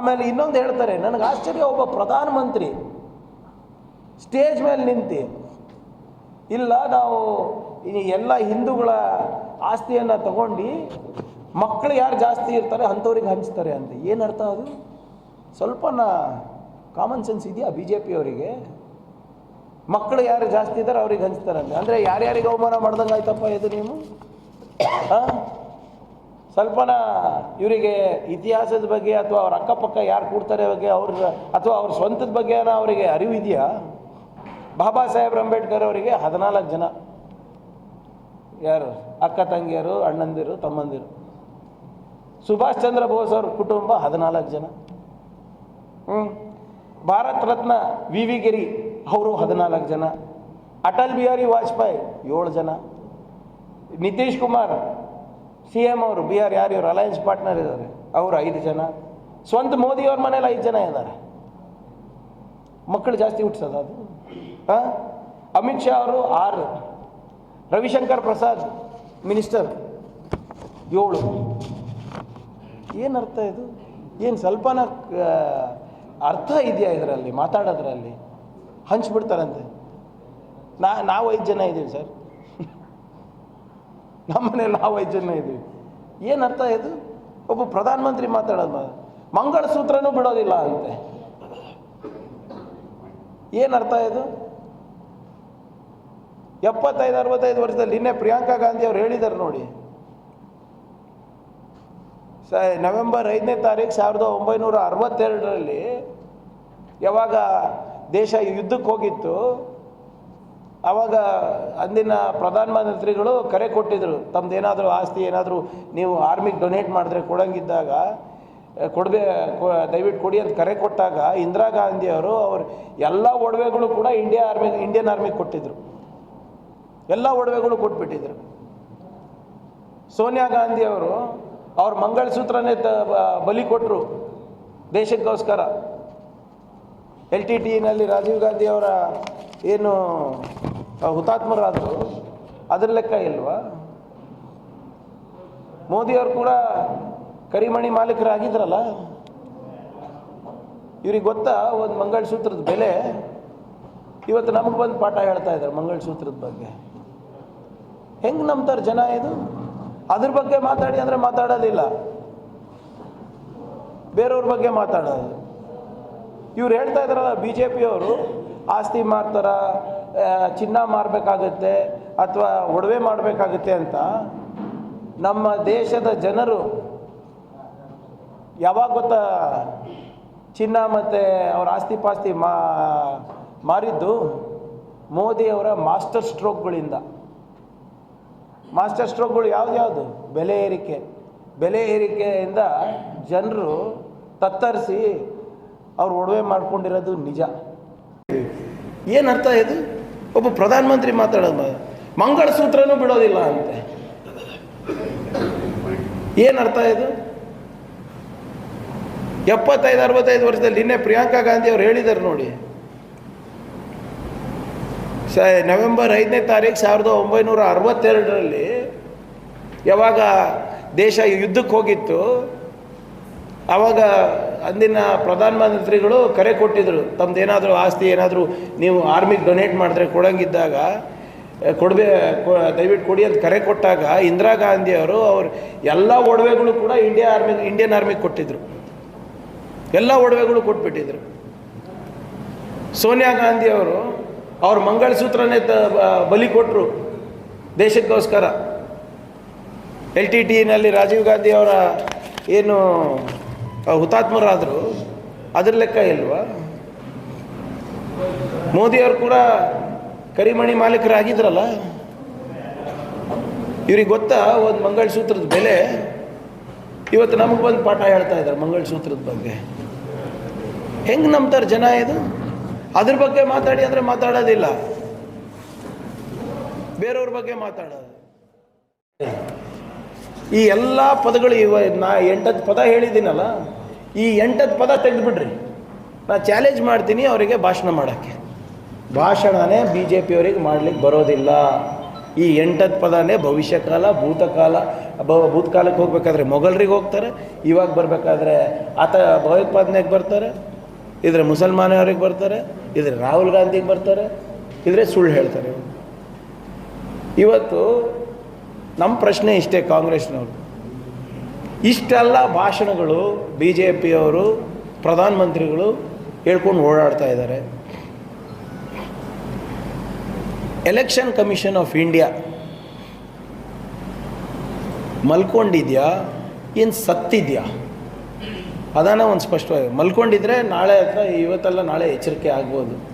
ಆಮೇಲೆ ಇನ್ನೊಂದು ಹೇಳ್ತಾರೆ, ನನಗೆ ಆಶ್ಚರ್ಯ, ಒಬ್ಬ ಪ್ರಧಾನಮಂತ್ರಿ ಸ್ಟೇಜ್ ಮೇಲೆ ನಿಂತು, ಇಲ್ಲ ನಾವು ಎಲ್ಲ ಹಿಂದೂಗಳ ಆಸ್ತಿಯನ್ನು ತಗೊಂಡು ಮಕ್ಕಳು ಯಾರು ಜಾಸ್ತಿ ಇರ್ತಾರೆ ಅಂಥವ್ರಿಗೆ ಹಂಚ್ತಾರೆ ಅಂತ. ಏನು ಅರ್ಥ ಅದು? ಸ್ವಲ್ಪನ ಕಾಮನ್ ಸೆನ್ಸ್ ಇದೆಯಾ ಬಿ ಜೆ ಪಿಯವರಿಗೆ ಮಕ್ಕಳು ಯಾರು ಜಾಸ್ತಿ ಇದ್ದಾರೆ ಅವ್ರಿಗೆ ಹಂಚ್ತಾರಂತೆ ಅಂದರೆ ಯಾರ್ಯಾರಿಗೆ ಅವಮಾನ ಮಾಡ್ದಂಗೆ ಆಯ್ತಪ್ಪ ಇದು ನೀವು? ಆ? ಸ್ವಲ್ಪನ ಇವರಿಗೆ ಇತಿಹಾಸದ ಬಗ್ಗೆ ಅಥವಾ ಅವ್ರ ಅಕ್ಕಪಕ್ಕ ಯಾರು ಕೂಡ್ತಾರೆ ಬಗ್ಗೆ ಅವ್ರ ಅಥವಾ ಅವ್ರ ಸ್ವಂತದ ಬಗ್ಗೆ ಅವರಿಗೆ ಅರಿವು ಇದೆಯಾ? ಬಾಬಾ ಸಾಹೇಬ್ ಅಂಬೇಡ್ಕರ್ ಅವರಿಗೆ ಹದಿನಾಲ್ಕು ಜನ. ಯಾರು? ಅಕ್ಕ ತಂಗಿಯರು, ಅಣ್ಣಂದಿರು, ತಮ್ಮಂದಿರು. ಸುಭಾಷ್ ಚಂದ್ರ ಬೋಸ್ ಅವ್ರ ಕುಟುಂಬ ಹದಿನಾಲ್ಕು ಜನ. ಹ್ಞೂ ಭಾರತ ರತ್ನ ವಿ ವಿ ಗಿರಿ ಅವರು ಹದಿನಾಲ್ಕು ಜನ. ಅಟಲ್ ಬಿಹಾರಿ ವಾಜಪೇಯಿ ಏಳು ಜನ. ನಿತೀಶ್ ಕುಮಾರ್ ಸಿ ಎಂ ಅವರು ಬಿಹಾರ್ ಯಾರು ಇವರು ಅಲಯನ್ಸ್ ಪಾರ್ಟ್ನರ್ ಇದ್ದಾರೆ. ಅವರು ಐದು ಜನ. ಸ್ವಂತ ಮೋದಿ ಅವ್ರ ಮನೇಲಿ ಐದು ಜನ ಇದ್ದಾರೆ. ಮಕ್ಕಳು ಜಾಸ್ತಿ ಹುಟ್ಟಿಸೋದು ಅದು. ಹಾಂ ಅಮಿತ್ ಶಾ ಅವರು ಆರು. ರವಿಶಂಕರ್ ಪ್ರಸಾದ್, ಮಿನಿಸ್ಟರ್. ಏಳು. ಏನು ಅರ್ಥ ಇದು? ಏನು ಸ್ವಲ್ಪನ ಅರ್ಥ ಇದೆಯಾ ಇದರಲ್ಲಿ, ಮಾತಾಡೋದ್ರಲ್ಲಿ? ಹಂಚ್ಬಿಡ್ತಾರಂತೆ. ನಾ, ನಾವು ಐದು ಜನ ಇದ್ದೀವಿ ಸರ್. ನಮ್ಮ ಮನೇಲಿ ನಾವು ಐದು ಇದ್ದೀವಿ. ಏನು ಅರ್ಥ ಇದು? ಒಬ್ಬ ಪ್ರಧಾನಮಂತ್ರಿ ಮಾತಾಡೋದು ಮಂಗಳ ಸೂತ್ರನೂ ಬಿಡೋದಿಲ್ಲ ಅಂತೆ. ಏನು ಅರ್ಥ ಇದು? ಎಪ್ಪತ್ತೈದು, ಅರವತ್ತೈದು ವರ್ಷದಲ್ಲಿ ನಿನ್ನೆ ಪ್ರಿಯಾಂಕಾ ಗಾಂಧಿ ಅವ್ರು ಹೇಳಿದ್ದಾರೆ ನೋಡಿ. ಸ, ನವೆಂಬರ್ ಐದನೇ ತಾರೀಕು ಸಾವಿರದ ಒಂಬೈನೂರ ಅರವತ್ತೆರಡರಲ್ಲಿ ಯಾವಾಗ ದೇಶ ಯುದ್ಧಕ್ಕೆ ಹೋಗಿತ್ತು ಆವಾಗ ಅಂದಿನ ಪ್ರಧಾನಮಂತ್ರಿಗಳು ಕರೆ ಕೊಟ್ಟಿದ್ದರು ತಮ್ದು ಏನಾದರೂ ಆಸ್ತಿ ಏನಾದರೂ ನೀವು ಆರ್ಮಿಗೆ ಡೊನೇಟ್ ಮಾಡಿದ್ರೆ ಕೊಡಂಗಿದ್ದಾಗ ಕೊಡಬೇ ದಯವಿಟ್ಟು ಕೊಡಿ ಅಂತ ಕರೆ ಕೊಟ್ಟಾಗ ಇಂದಿರಾ ಗಾಂಧಿ ಅವರು ಅವ್ರ ಎಲ್ಲ ಒಡವೆಗಳು ಕೂಡ ಇಂಡಿಯಾ ಆರ್ಮಿ, ಇಂಡಿಯನ್ ಆರ್ಮಿಗೆ ಕೊಟ್ಟಿದ್ದರು ಎಲ್ಲ ಒಡವೆಗಳು ಕೊಟ್ಬಿಟ್ಟಿದ್ರು. ಸೋನಿಯಾ ಗಾಂಧಿ ಅವರು ಅವ್ರ ಮಂಗಳಸೂತ್ರನೇ ತ ಬಲಿ ಕೊಟ್ಟರು ದೇಶಕ್ಕೋಸ್ಕರ. ಎಲ್ ಟಿ ಟಿನಲ್ಲಿ ರಾಜೀವ್ ಗಾಂಧಿ ಅವರ ಏನು ಹುತಾತ್ಮರಾದರು ಅದ್ರ ಲೆಕ್ಕ ಇಲ್ವಾ? ಮೋದಿಯವರು ಕೂಡ ಕರಿಮಣಿ ಮಾಲೀಕರಾಗಿದ್ರಲ್ಲ? ಇವ್ರಿಗೆ ಗೊತ್ತಾ ಒಂದು ಮಂಗಳಸೂತ್ರದ ಬೆಲೆ? ಇವತ್ತು ನಮಗೆ ಬಂದು ಪಾಠ ಹೇಳ್ತಾ ಇದ್ದಾರೆ ಮಂಗಳಸೂತ್ರದ ಬಗ್ಗೆ. ಹೆಂಗೆ ನಂಬ್ತಾರೆ ಜನ ಇದು? ಅದ್ರ ಬಗ್ಗೆ ಮಾತಾಡಿ ಅಂದರೆ ಮಾತಾಡೋದಿಲ್ಲ. ಬೇರೆಯವ್ರ ಬಗ್ಗೆ ಮಾತಾಡೋದು. ಇವ್ರು ಹೇಳ್ತಾ ಇದ್ದಾರಲ್ಲ ಬಿ ಜೆ ಪಿಯವರು ಆಸ್ತಿ ಮಾರ್ತಾರ? ಆ, ಚಿನ್ನ ಮಾರಬೇಕಾಗುತ್ತೆ ಅಥವಾ ಒಡವೆ ಮಾಡಬೇಕಾಗುತ್ತೆ ಅಂತ ನಮ್ಮ ದೇಶದ ಜನರು ಯಾವಾಗ ಗೊತ್ತಾ ಚಿನ್ನ ಮತ್ತು ಅವ್ರ ಆಸ್ತಿ ಪಾಸ್ತಿ ಮಾ, ಮಾರಿದ್ದು ಮೋದಿಯವರ ಮಾಸ್ಟರ್ ಸ್ಟ್ರೋಕ್ಗಳಿಂದ. ಮಾಸ್ಟರ್ ಸ್ಟ್ರೋಕ್ಗಳು ಯಾವ್ದು? ಬೆಲೆ ಏರಿಕೆ. ಬೆಲೆ ಏರಿಕೆಯಿಂದ ಜನರು ತತ್ತರಿಸಿ ಅವ್ರು ಒಡವೆ ಮಾಡ್ಕೊಂಡಿರೋದು ನಿಜ. ಏನು ಅರ್ಥ ಇದು? ಒಬ್ಬ ಪ್ರಧಾನಮಂತ್ರಿ ಮಾತಾಡೋದು ಮಂಗಳಸೂತ್ರನೂ ಬಿಡೋದಿಲ್ಲ ಅಂತೆ. ಏನು ಅರ್ಥ ಇದು? ಎಪ್ಪತ್ತೈದು, ಅರವತ್ತೈದು ವರ್ಷದಲ್ಲಿ ನಿನ್ನೆ ಪ್ರಿಯಾಂಕಾ ಗಾಂಧಿ ಅವ್ರು ಹೇಳಿದ್ದಾರೆ ನೋಡಿ. ಸ ನವೆಂಬರ್ ಐದನೇ ತಾರೀಕು ಸಾವಿರದ ಒಂಬೈನೂರ ಅರವತ್ತೆರಡರಲ್ಲಿ ಯಾವಾಗ ದೇಶ ಯುದ್ಧಕ್ಕೆ ಹೋಗಿತ್ತು ಆವಾಗ ಅಂದಿನ ಪ್ರಧಾನಮಂತ್ರಿಗಳು ಕರೆ ಕೊಟ್ಟಿದ್ದರು ತಮ್ಮದೇನಾದರೂ ಆಸ್ತಿ ಏನಾದರೂ ನೀವು ಆರ್ಮಿಗೆ ಡೊನೇಟ್ ಮಾಡಿದ್ರೆ ಕೊಡಂಗಿದ್ದಾಗ ಕೊಡಬೇ ದಯವಿಟ್ಟು ಕೊಡಿ ಅಂತ ಕರೆ ಕೊಟ್ಟಾಗ ಇಂದಿರಾ ಗಾಂಧಿ ಅವರು ಅವ್ರ ಎಲ್ಲ ಒಡವೆಗಳು ಕೂಡ ಇಂಡಿಯಾ ಆರ್ಮಿ, ಇಂಡಿಯನ್ ಆರ್ಮಿಗೆ ಕೊಟ್ಟಿದ್ರು. ಎಲ್ಲ ಒಡವೆಗಳು ಕೊಟ್ಬಿಟ್ಟಿದ್ರು. ಸೋನಿಯಾ ಗಾಂಧಿ ಅವರು ಅವ್ರ ಮಂಗಳಸೂತ್ರನೇ ಬಲಿ ಕೊಟ್ಟರು ದೇಶಕ್ಕೋಸ್ಕರ. ಎಲ್ ಟಿ ಟಿನಲ್ಲಿ ರಾಜೀವ್ ಗಾಂಧಿ ಅವರ ಏನು ಹುತಾತ್ಮರಾದರು ಅದ್ರ ಲೆಕ್ಕ ಇಲ್ವಾ? ಮೋದಿಯವರು ಕೂಡ ಕರಿಮಣಿ ಮಾಲೀಕರಾಗಿದ್ರಲ್ಲ? ಇವ್ರಿಗೆ ಗೊತ್ತಾ ಒಂದು ಮಂಗಳಸೂತ್ರದ ಬೆಲೆ? ಇವತ್ತು ನಮಗೆ ಬಂದು ಪಾಠ ಹೇಳ್ತಾ ಇದ್ದಾರೆ ಮಂಗಳಸೂತ್ರದ ಬಗ್ಗೆ. ಹೆಂಗೆ ನಂಬ್ತಾರೆ ಜನ ಇದು? ಅದ್ರ ಬಗ್ಗೆ ಮಾತಾಡಿ ಅಂದರೆ ಮಾತಾಡೋದಿಲ್ಲ. ಬೇರೆಯವ್ರ ಬಗ್ಗೆ ಮಾತಾಡೋದು. ಈ ಎಲ್ಲ ಪದಗಳು ಇವ, ನಾ ಎಂಟತ್ತು ಪದ ಹೇಳಿದ್ದೀನಲ್ಲ, ಈ ಎಂಟತ್ತು ಪದ ತೆಗೆದುಬಿಡ್ರಿ. ನಾ ಚಾಲೆಂಜ್ ಮಾಡ್ತೀನಿ ಅವರಿಗೆ ಭಾಷಣ ಮಾಡೋಕ್ಕೆ. ಭಾಷಣನೇ ಬಿ ಜೆ ಪಿಯವರಿಗೆ ಮಾಡಲಿಕ್ಕೆ ಬರೋದಿಲ್ಲ. ಈ ಎಂಟತ್ತು ಪದನೇ ಭವಿಷ್ಯಕಾಲ, ಭೂತಕಾಲ ಬ ಭೂತಕಾಲಕ್ಕೆ ಹೋಗ್ಬೇಕಾದ್ರೆ ಮೊಘಲರಿಗೆ ಹೋಗ್ತಾರೆ, ಇವಾಗ ಬರಬೇಕಾದ್ರೆ ಆತ ಭಯೋತ್ಪಾದನೆಗೆ ಬರ್ತಾರೆ, ಇದ್ರೆ ಮುಸಲ್ಮಾನವ್ರಿಗೆ ಬರ್ತಾರೆ, ಇದ್ರೆ ರಾಹುಲ್ ಗಾಂಧಿಗೆ ಬರ್ತಾರೆ, ಇದ್ರೆ ಸುಳ್ಳು ಹೇಳ್ತಾರೆ. ಇವತ್ತು ನಮ್ಮ ಪ್ರಶ್ನೆ ಇಷ್ಟೇ ಕಾಂಗ್ರೆಸ್ನವರು. ಇಷ್ಟೆಲ್ಲ ಭಾಷಣಗಳು ಬಿ ಜೆ ಪಿಯವರು ಪ್ರಧಾನಮಂತ್ರಿಗಳು ಹೇಳ್ಕೊಂಡು ಓಡಾಡ್ತಾ ಇದ್ದಾರೆ. ಎಲೆಕ್ಷನ್ ಕಮಿಷನ್ ಆಫ್ ಇಂಡಿಯಾ ಮಲ್ಕೊಂಡಿದ್ಯಾ? ಏನು ಸತ್ತಿದ್ಯಾ? ಅದಾನ ಒಂದು ಸ್ಪಷ್ಟವಾಗಿ, ಮಲ್ಕೊಂಡಿದ್ರೆ ನಾಳೆ ಅಥವಾ ಇವತ್ತೆಲ್ಲ ನಾಳೆ ಎಚ್ಚರಿಕೆ ಆಗ್ಬೋದು.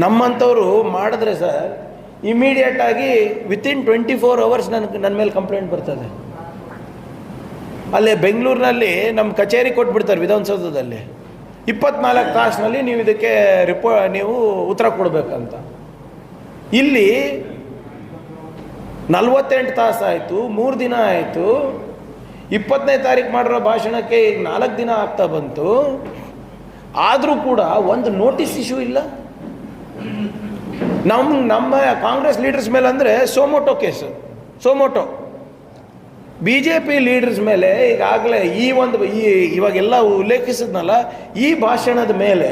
ನಮ್ಮಂಥವ್ರು ಮಾಡಿದ್ರೆ ಸರ್ ಇಮಿಡಿಯೇಟಾಗಿ ವಿತಿನ್ ಟ್ವೆಂಟಿ ಫೋರ್ ಅವರ್ಸ್ ನನಗೆ ನನ್ನ ಮೇಲೆ ಕಂಪ್ಲೇಂಟ್ ಬರ್ತದೆ. ಅಲ್ಲೇ ಬೆಂಗಳೂರಿನಲ್ಲಿ ನಮ್ಮ ಕಚೇರಿ ಕೊಟ್ಬಿಡ್ತಾರೆ ವಿಧಾನಸೌಧದಲ್ಲಿ. ಇಪ್ಪತ್ನಾಲ್ಕು ತಾಸಿನಲ್ಲಿ ನೀವು ಇದಕ್ಕೆ ರಿಪೋ ನೀವು ಉತ್ತರ ಕೊಡಬೇಕಂತ. ಇಲ್ಲಿ ನಲ್ವತ್ತೆಂಟು ತಾಸು ಆಯಿತು, ಮೂರು ದಿನ ಆಯಿತು. ಇಪ್ಪತ್ತನೇ ತಾರೀಕು ಮಾಡಿರೋ ಭಾಷಣಕ್ಕೆ ಈಗ ನಾಲ್ಕು ದಿನ ಆಗ್ತಾ ಬಂತು. ಆದರೂ ಕೂಡ ಒಂದು ನೋಟಿಸ್ ಇಶ್ಯೂ ಇಲ್ಲ. ನಮ್ಮ ನಮ್ಮ ಕಾಂಗ್ರೆಸ್ ಲೀಡರ್ಸ್ ಮೇಲೆ ಅಂದರೆ suo motu case suo motu. B J P leaders ಮೇಲೆ ಈಗಾಗಲೇ ಈ ಒಂದು ಈ ಇವಾಗೆಲ್ಲ ಉಲ್ಲೇಖಿಸಿದ್ನಲ್ಲ ಈ ಭಾಷಣದ ಮೇಲೆ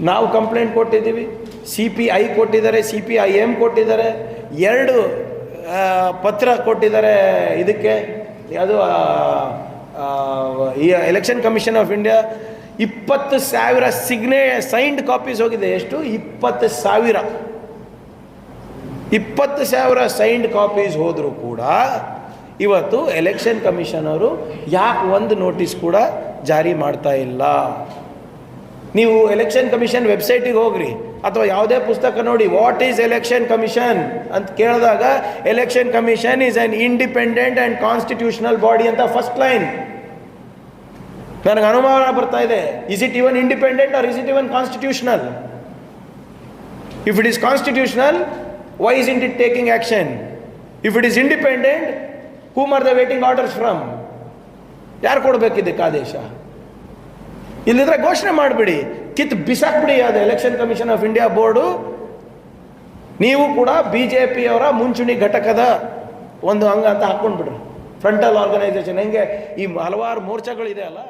ನಾವು ಕಂಪ್ಲೇಂಟ್ ಕೊಟ್ಟಿದ್ದೀವಿ. ಸಿ ಪಿ ಐ ಕೊಟ್ಟಿದ್ದಾರೆ ಸಿ ಪಿ ಐ ಎಂ ಕೊಟ್ಟಿದ್ದಾರೆ ಎರಡು ಪತ್ರ ಕೊಟ್ಟಿದ್ದಾರೆ ಇದಕ್ಕೆ. ಆ, ಈ ಎಲೆಕ್ಷನ್ ಕಮಿಷನ್ ಆಫ್ ಇಂಡಿಯಾ ಇಪ್ಪತ್ತು ಸಾವಿರ ಸಿಗ್ನೇ ಸೈನ್ಡ್ ಕಾಪೀಸ್ ಹೋಗಿದೆ. ಎಷ್ಟು? ಇಪ್ಪತ್ತು ಸಾವಿರ. ಇಪ್ಪತ್ತು ಸಾವಿರ ಸೈನ್ಡ್ ಕಾಪೀಸ್ ಹೋದರೂ ಕೂಡ ಇವತ್ತು ಎಲೆಕ್ಷನ್ ಕಮಿಷನ್ ಅವರು ಯಾಕೆ ಒಂದು ನೋಟಿಸ್ ಕೂಡ ಜಾರಿ ಮಾಡ್ತಾ ಇಲ್ಲ? ನೀವು ಎಲೆಕ್ಷನ್ ಕಮಿಷನ್ ವೆಬ್ಸೈಟಿಗೆ ಹೋಗ್ರಿ. ಅಥವಾ ಯಾವುದೇ ಪುಸ್ತಕ ನೋಡಿ ವಾಟ್ ಈಸ್ ಎಲೆಕ್ಷನ್ ಕಮಿಷನ್ ಅಂತ ಕೇಳಿದಾಗ election commission is an independent and constitutional body ಅಂತ ಫಸ್ಟ್ ಲೈನ್ ನನಗೆ ಅನುಮಾನ ಬರ್ತಾ ಇದೆ. Is it even independent or is it even constitutional if it is constitutional why isn't it taking action if it is independent whom are the waiting orders from ಯಾರು ಕೊಡಬೇಕಿದ್ದಕ್ಕೆ ಆದೇಶ ಇಲ್ಲಿದ್ರೆ ಘೋಷಣೆ ಮಾಡಿಬಿಡಿ. ಕಿತ್ತು ಬಿಸಾಕ್ಬಿಡಿ ಅದು election commission of India board ನೀವು ಕೂಡ ಬಿ ಜೆ ಪಿಯವರ ಮುಂಚೂಣಿ ಘಟಕದ ಒಂದು ಅಂಗ ಅಂತ ಹಾಕ್ಕೊಂಡ್ಬಿಡ್ರಿ ಫ್ರಂಟಲ್ ಆರ್ಗನೈಸೇಷನ್ ಹೆಂಗೆ? ಈ ಹಲವಾರು ಮೋರ್ಚಾಗಳಿದೆ ಅಲ್ಲ?